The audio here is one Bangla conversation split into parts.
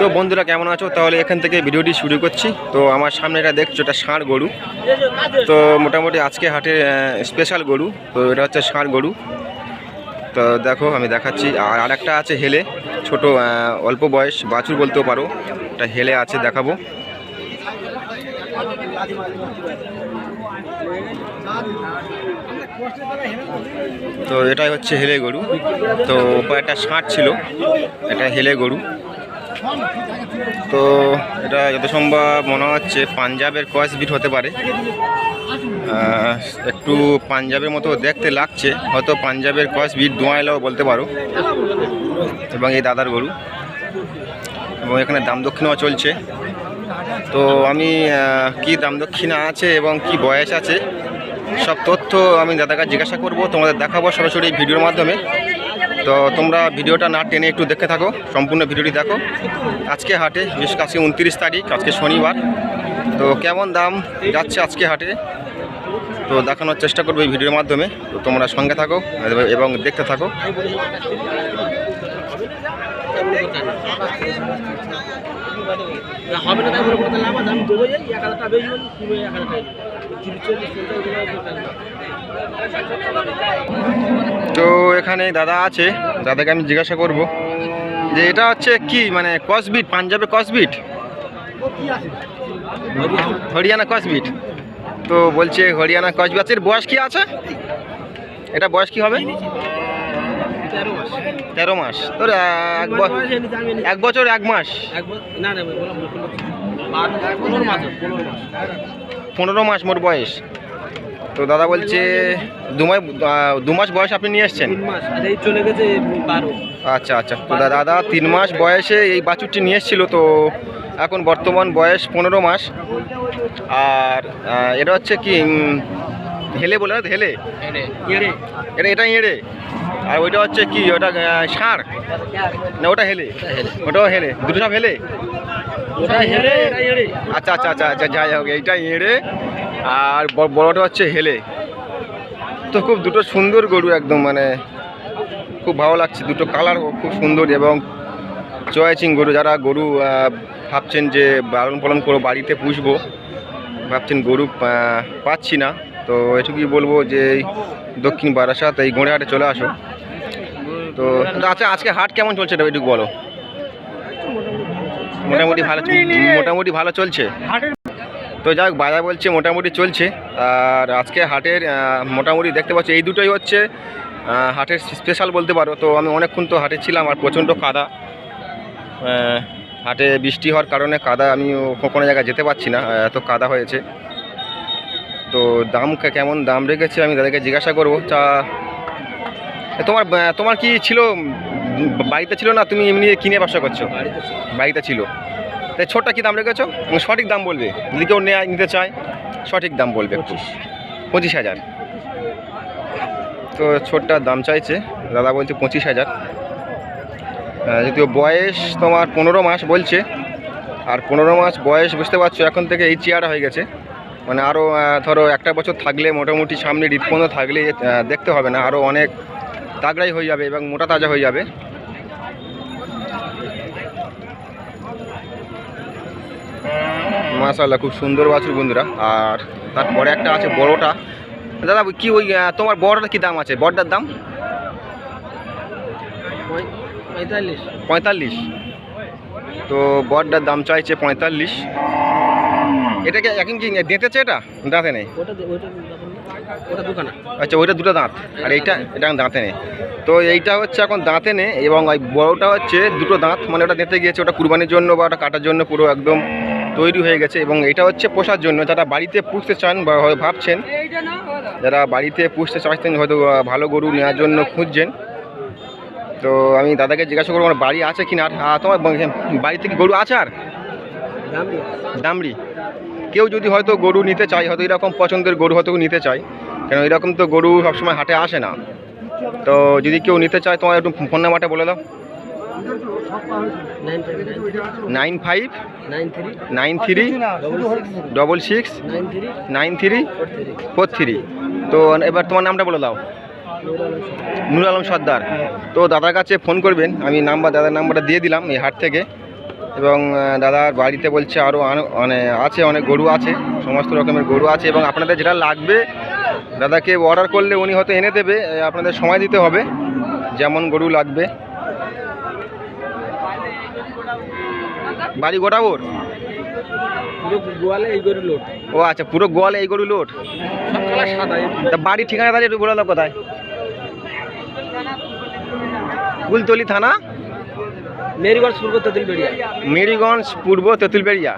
তো বন্ধুরা, কেমন আছো? তাহলে এখান থেকে ভিডিওটি শুরু করছি। তো আমার সামনে এটা দেখছ, এটা ষাঁড় গরু। তো মোটামুটি আজকে হাটের স্পেশাল গরু। তো এটা হচ্ছে ষাঁড় গরু। তো দেখো, আমি দেখাচ্ছি। আর আরেকটা আছে হেলে, ছোট অল্প বয়স, বাছুর বলতেও পারো। এটা হেলে আছে, দেখাবো। তো এটাই হচ্ছে হেলে গরু। তো একটা ষাঁড় ছিল এটা হেলে গরু। তো এটা যত সম্ভব মনে হচ্ছে পাঞ্জাবের কয়েস বিট হতে পারে। একটু পাঞ্জাবের মতো দেখতে লাগছে, হয়তো পাঞ্জাবের কয়েস বিট দোয়াইলেও বলতে পারো। এবং এই দাদার গরু। এবং এখানে দাম দক্ষিণাও চলছে। তো আমি কি দাম দক্ষিণা আছে এবং কি বয়স আছে সব তথ্য আমি দাদাকে জিজ্ঞাসা করব, তোমাদের দেখাবো সরাসরি ভিডিওর মাধ্যমে। তো তোমরা ভিডিওটা না টেনে একটু দেখতে থাকো, সম্পূর্ণ ভিডিওটি দেখো। আজকে হাটে, বিশেষ আজকে উনত্রিশ তারিখ, আজকে শনিবার। তো কেমন দাম যাচ্ছে আজকে হাটে? তো দেখানোর চেষ্টা করব এই ভিডিওর মাধ্যমে। তো তোমরা সঙ্গে থাকো এবং দেখতে থাকো। হবে না তাই আমার দাম দেবো যাই এক হাজার টাকা এক হাজার তো এখানে দাদা আছে, দাদাকে আমি জিজ্ঞাসা করব যে এটা হচ্ছে কি মানে কসবিট পাঞ্জাবে কসবিট হরিয়ানা কসবিট তো বলছে হরিয়ানা কসবিট এর বয়স কি আছে? এটা বয়স কি হবে? তেরো মাস। তেরো এক বছর এক মাস? না না পনেরো মাস। মোট বয়স। তো দাদা বলছে দু মাস দু মাস বয়স আপনি নিয়ে এসছেন? আচ্ছা আচ্ছা। তো দাদা তিন মাস বয়সে এই বাছুরটি নিয়ে এসেছিল তো এখন বর্তমান বয়স পনেরো মাস। আর এটা হচ্ছে কি হেলে বলে না হেলে? এটা এটা এঁড়ে আর ওইটা হচ্ছে কি ওটা ষাঁড় না ওটা হেলে। ওটাও হেলে। দুটো সব হেলে? আচ্ছা আচ্ছা আচ্ছা আচ্ছা যাই হোক এইটা এঁড়ে আর বড়টা হচ্ছে হেলে। তো খুব দুটো সুন্দর গরু একদম মানে খুব ভালো লাগছে। দুটো কালার খুব সুন্দর এবং চয়েচিং গরু। যারা গরু ভাবছেন যে লালন পালন করে বাড়িতে পুষবো ভাবছেন গরু পাচ্ছি না। তো এটুকুই বলব যে এই দক্ষিণ বারাসাত এই গোড়াহাটে চলে আসো। তো আচ্ছা আজকে হাট কেমন চলছে এটা একটু বলো? মোটামুটি ভালো মোটামুটি ভালো চলছে? তো যাই বাজার বলছে মোটামুটি চলছে। আর আজকে হাটের মোটামুটি দেখতে পাচ্ছি, এই দুটোই হচ্ছে হাটের স্পেশাল বলতে পারো। তো আমি অনেকক্ষণ তো হাটে ছিলাম আর প্রচণ্ড কাদা। হাটে বৃষ্টি হওয়ার কারণে কাদা আমি কোনো জায়গায় যেতে পারছি না এত কাদা হয়েছে। তো দাম কেমন দাম রেখেছে আমি তাদেরকে জিজ্ঞাসা করব। তা তোমার তোমার কি ছিল বাড়িতে ছিল না তুমি এমনি কিনে ব্যবসা করছ? বাড়িতে ছিল। তাই ছোটটা কী দাম রেখেছো? সঠিক দাম বলবে। যদি কেউ নেয় নিতে চায় সঠিক দাম বলবে পঁচিশ। হাজার। তো ছোটটার দাম চাইছে দাদা বলছে পঁচিশ হাজার। যদিও বয়স তোমার পনেরো মাস বলছে আর পনেরো মাস বয়স বুঝতে পারছ এখন থেকে এই চেয়ারা হয়ে গেছে। মানে আরও ধরো একটা বছর থাকলে মোটামুটি সামনে হৃদপন্দ থাকলে দেখতে হবে না আরও অনেক তাগড়াই হয়ে যাবে এবং মোটা তাজা হয়ে যাবে। মাশাল্লাহ খুব সুন্দর বাছুর বন্ধুরা। আর তারপরে একটা আছে বড়টা। দাদা কি ওই তোমার বড়টা কি দাম আছে? বড়টার দাম? পঁয়তাল্লিশ। পঁয়তাল্লিশ। তো বড়টার দাম চাইছে পঁয়তাল্লিশ। এটাকে এখন কি দেঁতেছে এটা? দাঁতে নেই? ওটা দে- ওটা দোকান- ওটা দোকানা আচ্ছা ওইটা দুটো দাঁত। আর এইটা এটা দাঁতে নেই। তো এইটা হচ্ছে এখন দাঁতে নেই এবং ওই বড়োটা হচ্ছে দুটো দাঁত মানে ওটা দেঁতে গিয়েছে ওটা কুরবানির জন্য বা ওটা কাটার জন্য পুরো একদম তৈরি হয়ে গেছে এবং এটা হচ্ছে পোষার জন্য। যারা বাড়িতে পুষতে চান বা ভাবছেন যারা বাড়িতে পুষতে চাইছেন হয়তো ভালো গরু নেওয়ার জন্য খুঁজছেন তো আমি দাদাকে জিজ্ঞাসা করব আমার বাড়ি আছে কি না তোমার বাড়িতে কি গরু আছে আর? দাম দামড়ি। কেউ যদি হয়তো গরু নিতে চায়, হয়তো এরকম পছন্দের গরু হয়তো নিতে চায়, কেন এরকম তো গরু সবসময় হাটে আসে না। তো যদি কেউ নিতে চায়, তোমার একটু ফোন নাম্বারটা বলে দাও। Nine five nine three double six nine three four three. তো এবার তোমার নামটা বলে দাও। নুর আলম সর্দার। তো দাদার কাছে ফোন করবেন, আমি নাম্বার, দাদার নাম্বারটা দিয়ে দিলাম এই হাট থেকে। এবং দাদার বাড়িতে বলছে আরও মানে আছে অনেক গরু আছে সমস্ত রকমের গরু আছে এবং আপনাদের যেটা লাগবে দাদাকে অর্ডার করলে উনি হয়তো এনে দেবে আপনাদের সময় দিতে হবে যেমন গরু লাগবে। বাড়ি গোটাবোর পুরো গোয়ালে এই লোড। ও আচ্ছা পুরো গোয়ালে এই গরু সাদা তা বাড়ির ঠিকানা দাঁড়িয়ে একটু বলে দাও কোথায়? কুলতলি থানা? মেরিগঞ্জ পূর্ব তেঁতুলবেড়িয়া। তেঁতুলবেড়িয়া।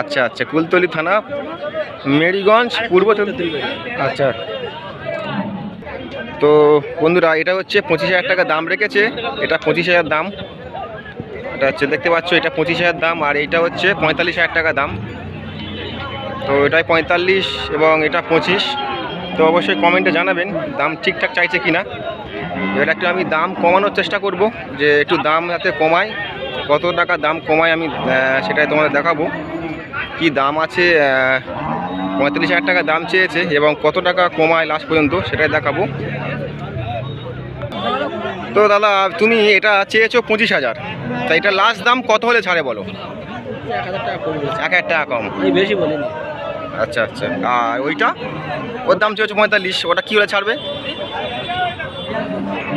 আচ্ছা আচ্ছা কুলতলি থানা। মেরিগঞ্জ পূর্ব তেঁতুল আচ্ছা। তো বন্ধুরা, এটা হচ্ছে পঁচিশ হাজার টাকা দাম রেখেছে। এটা পঁচিশ হাজার দাম। এটা হচ্ছে, দেখতে পাচ্ছ, এটা পঁচিশ হাজার দাম, আর এটা হচ্ছে পঁয়তাল্লিশ হাজার টাকা দাম। তো এটাই পঁয়তাল্লিশ এবং এটা পঁচিশ। তো অবশ্যই কমেন্টে জানাবেন, দাম ঠিকঠাক চাইছে কি না এবার একটু আমি দাম কমানোর চেষ্টা করব যে একটু দাম যাতে কমায় কত টাকা দাম কমায় আমি সেটাই তোমাদের দেখাবো। কি দাম আছে পঁয়তাল্লিশ হাজার টাকা দাম চেয়েছে এবং কত টাকা কমায় লাস্ট পর্যন্ত সেটাই দেখাবো। তো দাদা তুমি এটা চেয়েছো পঁচিশ হাজার তা এটা লাস্ট দাম কত হলে ছাড়ে বলো? এক হাজার টাকা কম। বেশি বলিনি। আচ্ছা আচ্ছা। আর ওইটা? ওর দাম চেয়েছো পঁয়তাল্লিশ ওটা কী হলে ছাড়বে?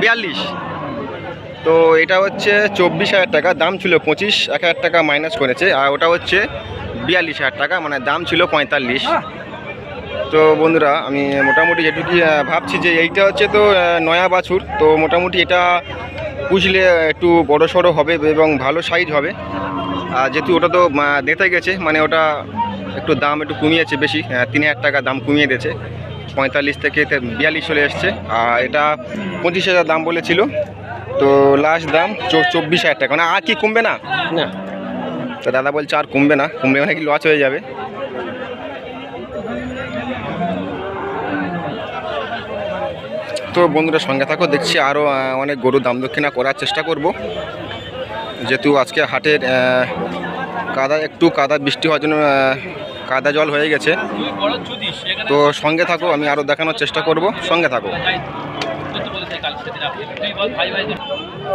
বিয়াল্লিশ। তো এটা হচ্ছে চব্বিশ হাজার টাকা দাম ছিল পঁচিশ এক হাজার টাকা মাইনাস করেছে আর ওটা হচ্ছে বিয়াল্লিশ হাজার টাকা মানে দাম ছিল পঁয়তাল্লিশ। তো বন্ধুরা আমি মোটামুটি যেটুকু ভাবছি যে এইটা হচ্ছে তো নয়া বাছুর তো মোটামুটি এটা পুষলে একটু বড় সড়ো হবে এবং ভালো সাইজ হবে। আর যেহেতু ওটা তো দেতে গেছে মানে ওটা একটু দাম একটু কমিয়েছে বেশি তিন হাজার টাকা দাম কমিয়ে দিয়েছে। পঁয়তাল্লিশ থেকে বিয়াল্লিশ চলে এসছে। আর এটা পঁচিশ হাজার দাম বলেছিল। তো লাস্ট দাম চব্বিশ হাজার টাকা। মানে আর কি কমবে না? না। তো দাদা বলছে আর কমবে না। কমবে মানে কি লস হয়ে যাবে। তো বন্ধুরা সঙ্গে থাকো দেখছি আরও অনেক গরুর দাম দক্ষিণা করার চেষ্টা করব। যেহেতু আজকে হাটের কাদা একটু কাদা বৃষ্টি হওয়ার জন্য কাদা জল হয়ে গেছে। তো সঙ্গে থাকো, আমি আরও দেখানোর চেষ্টা করব। সঙ্গে থাকো।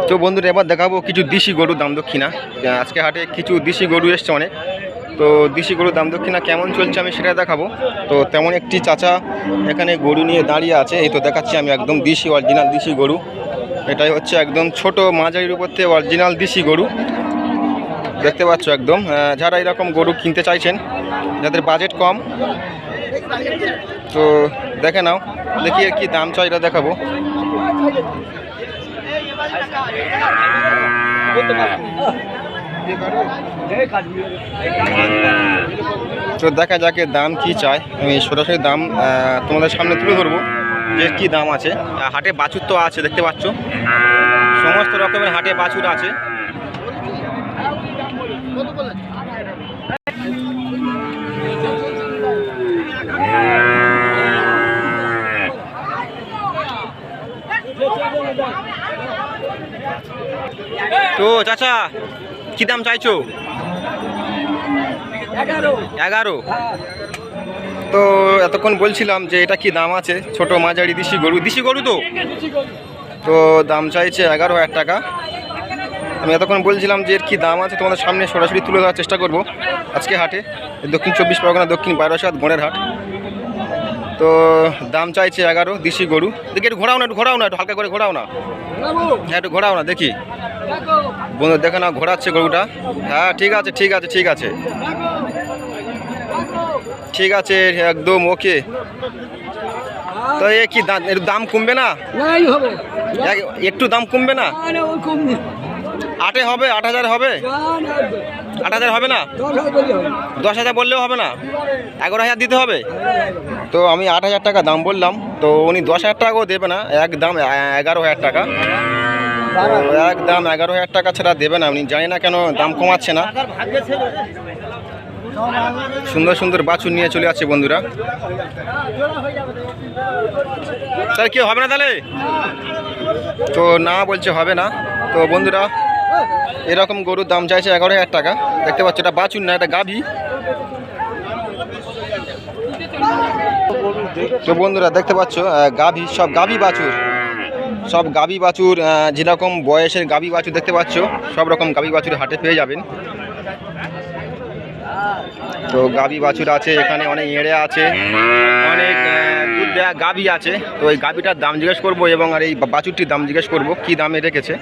তো বন্ধুরা, এবার দেখাবো কিছু দেশি গরুর দাম দক্ষিণা। আজকে হাটে কিছু দেশি গরু এসছে অনেক। তো দেশি গরুর দাম দক্ষিণা কেমন চলছে আমি সেটা দেখাবো। তো তেমন একটি চাচা এখানে গরু নিয়ে দাঁড়িয়ে আছে, এই তো দেখাচ্ছি আমি একদম দেশি অরিজিনাল দেশি গরু। এটাই হচ্ছে একদম ছোট মাঝারির উপর থেকে অরিজিনাল দেশি গরু। দেখতে পাচ্ছ একদম। যারা এরকম গরু কিনতে চাইছেন, যাদের বাজেট কম, তো দেখে নাও, দেখি আর কি দাম চাই, এটা দেখাবো। তো দেখা যাক দাম কি চায় আমি সরাসরি দাম তোমাদের সামনে তুলে ধরবো যে কি দাম আছে। হাটে বাছুর তো আছে, দেখতে পাচ্ছ। সমস্ত রকমের হাটে বাছুর আছে। তো চাচা কি দাম চাইছো? এগারো। তো এতক্ষণ বলছিলাম যে এটা কি দাম আছে? ছোট মাঝারি দিশি গরু। দিশি গরু তো? তো দাম চাইছে এগারো হাজার টাকা। আমি এতক্ষণ বলছিলাম যে এর কী দাম আছে তোমাদের সামনে সরাসরি তুলে ধরার চেষ্টা করব আজকে হাটে। দক্ষিণ চব্বিশ পরগনা দক্ষিণ বারাসাত গোড়ের হাট। তো দাম চাইছে এগারো দিশি গরু। দেখি একটু ঘোরাও না একটু ঘোরাও না একটু হালকা করে ঘোরাও না। হ্যাঁ একটু ঘোরাও না দেখি। বন্ধু দেখে না ঘোরাচ্ছে গরুটা। হ্যাঁ ঠিক আছে ঠিক আছে ঠিক আছে। ঠিক আছে একদম ওকে। তো এ কি দাম এর দাম কমবে না? এক- একটু দাম কমবে না? আটে হবে আট হাজার হবে? আট হাজার। হবে না? দশ হাজার বললেও হবে না? এগারো হাজার দিতে হবে? তো আমি আট হাজার টাকা দাম বললাম তো উনি দশ হাজার টাকাও দেবে না এক দাম এগারো হাজার টাকা। এক দাম এগারো হাজার টাকা ছাড়া দেবে না। উনি জানি না কেন দাম কমাচ্ছে না। সুন্দর সুন্দর বাছুর নিয়ে চলে আসছে বন্ধুরা। স্যার কি হবে না তাহলে? তো না বলছে হবে না। তো বন্ধুরা, এরকম গরুর দাম চাইছে এগারো হাজার টাকা। দেখতে পাচ্ছ, এটা বাছুর না, এটা গাভী। তো বন্ধুরা, দেখতে পাচ্ছ গাভী, সব গাভী বাছুর। সব গাভী বাছুর যেরকম বয়সের গাভী বাছুর দেখতে পাচ্ছ, সব রকম গাভী বাছুর হাটে পেয়ে যাবেন। তো গাভী বাছুর আছে, এখানে অনেক এঁড়ে আছে, অনেক গাভী আছে। তো এই গাভীটার দাম জিজ্ঞেস করব এবং আর এই বাছুরটির দাম জিজ্ঞেস করব, কি দামে রেখেছে?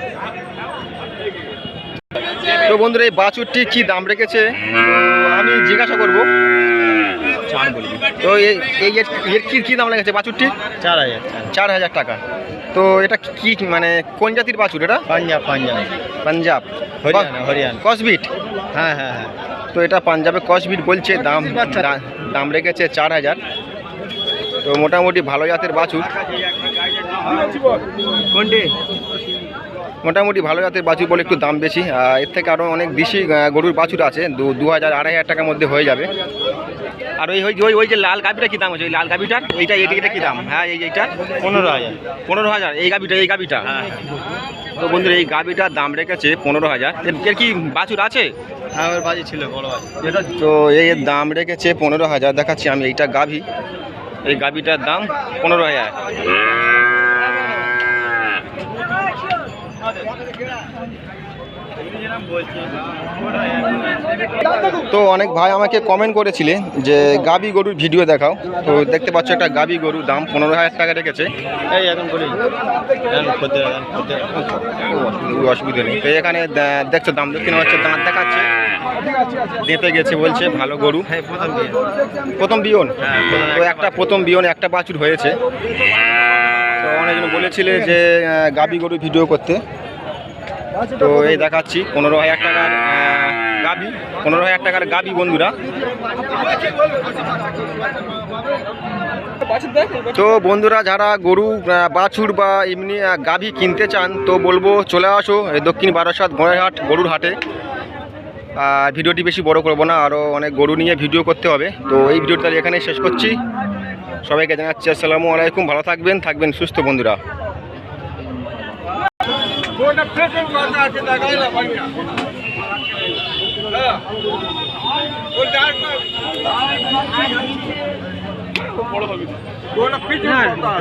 তো বন্ধুরা, এই বাছুরটি কি দাম রেখেছে? আমি জিজ্ঞাসা করব। তো এই এই এর কি কি দাম রেখেছে বাছুরটি চার হাজার চার হাজার টাকা। তো এটা কি মানে কোন জাতির বাছুর এটা? পাঞ্জাব পাঞ্জাব। পাঞ্জাব। হরিয়ানা, হরিয়ানা। কসবিট? হ্যাঁ হ্যাঁ হ্যাঁ। তো এটা পাঞ্জাবে কসবিট বলছে দাম দাম রেখেছে চার হাজার। তো মোটামুটি ভালো জাতের বাছুর। কোনটি? মোটামুটি ভালো জাতের বাছুর বলে একটু দাম বেশি। এর থেকে আরও অনেক বেশি গরুর বাছুর আছে। দু দু হাজার আড়াই হাজার টাকার মধ্যে হয়ে যাবে। আর ওই ওই ওই- ওই যে লাল গাভিটা কী দাম আছে ওই লাল গাভিটার? এইটা এইটা এটা কী দাম? হ্যাঁ এই এইটা। পনেরো হাজার। পনেরো হাজার। এই গাভিটা এই গাভিটা? হ্যাঁ। তো বন্ধুরা এই গাভিটার দাম রেখেছে পনেরো হাজার। এর কি বাছুর আছে? হ্যাঁ ওর বাজি ছিল বড় বাজি তো এই এর দাম রেখেছে পনেরো হাজার। দেখাচ্ছি আমি এইটা গাভি। এই গাভিটার দাম পনেরো হাজার। তো অনেক ভাই আমাকে কমেন্ট করেছিলেন যে গাবি গরুর ভিডিও দেখাও। তো দেখতে পাচ্ছ একটা গাবি গরুর দাম পনেরো হাজার টাকা রেখেছে। এই এখন অসুবিধা নেই। তো এখানে দেখছ দাম দক্ষিণ হচ্ছে দাঁত দেখাচ্ছে। দেঁতে গেছে বলছে ভালো গরু। হ্যাঁ প্রথম বিয়ে। বিয়ন? হ্যাঁ, তো একটা প্রথম বিয়ন একটা বাছুর হয়েছে। তো অনেকজন বলেছিলে যে গাবি গরু ভিডিও করতে। তো এই দেখাচ্ছি, পনেরো হাজার টাকার গাবি, পনেরো হাজার টাকার গাবি বন্ধুরা। তো বন্ধুরা, যারা গরু বাছুর বা এমনি গাভী কিনতে চান, তো বলব চলে আসো দক্ষিণ বারাসাত গড়েরহাট গরুর হাটে। আর ভিডিওটি বেশি বড় করব না আরও অনেক গরু নিয়ে ভিডিও করতে হবে। তো এই ভিডিওটা এখানে শেষ করছি। সবাইকে জানাচ্ছি, আসসালামু আলাইকুম, ভালো থাকবেন থাকবেন সুস্থ বন্ধুরা। ನೋಡ ಪ್ರೇಟಿಂಗ್ ಮಾಡ್ತಾ ಹಾಕಿದ್ದಾಗ ಇಲ್ಲ ಬಣ್ಣ ಗೋಡ ಪಿಟಿಂಗ್ ಮಾಡ್ತಾ